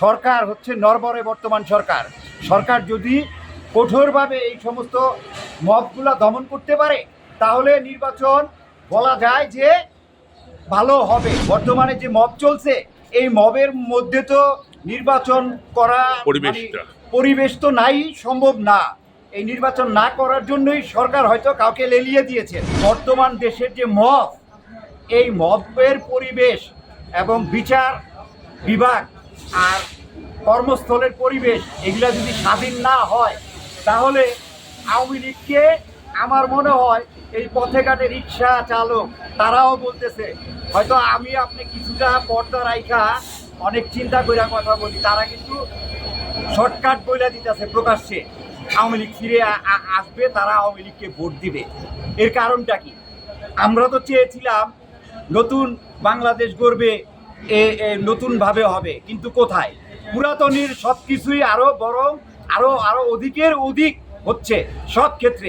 সরকার হচ্ছে নরবরে বর্তমান সরকার। সরকার যদি কঠোরভাবে এই সমস্ত মবগুলা দমন করতে পারে তাহলে নির্বাচন বলা যায় যে ভালো হবে। বর্তমানে যে মব চলছে এই মবের মধ্যে তো নির্বাচন করা মানে পরিবেশ তো নাই সম্ভব না। এই নির্বাচন না করার জন্যই সরকার হয়তো কাউকে লেলিয়ে দিয়েছে। বর্তমান দেশের যে মব এই মবের পরিবেশ এবং বিচার বিভাগ আর কর্মস্থলের পরিবেশ এগুলা যদি স্বাধীন না হয়, তাহলে আওয়ামী লীগকে আমার মনে হয় এই পথে ঘাটে রিক্সা চালক তারাও বলতেছে, হয়তো আমি আপনি কিছুটা পর্দা রাইখা অনেক চিন্তা করে কথা বলি, তারা কিন্তু শর্টকাট বইলা দিতেছে প্রকাশ্যে, আওয়ামী লীগ ফিরে আসবে, তারা আওয়ামী লীগকে ভোট দিবে। এর কারণটা কি? আমরা তো চেয়েছিলাম নতুন বাংলাদেশ গড়বে নতুনভাবে হবে। কিন্তু কোথায়? পুরাতনীর সব কিছুই আরও বরং আরও আরও অধিকের অধিক হচ্ছে সব ক্ষেত্রে।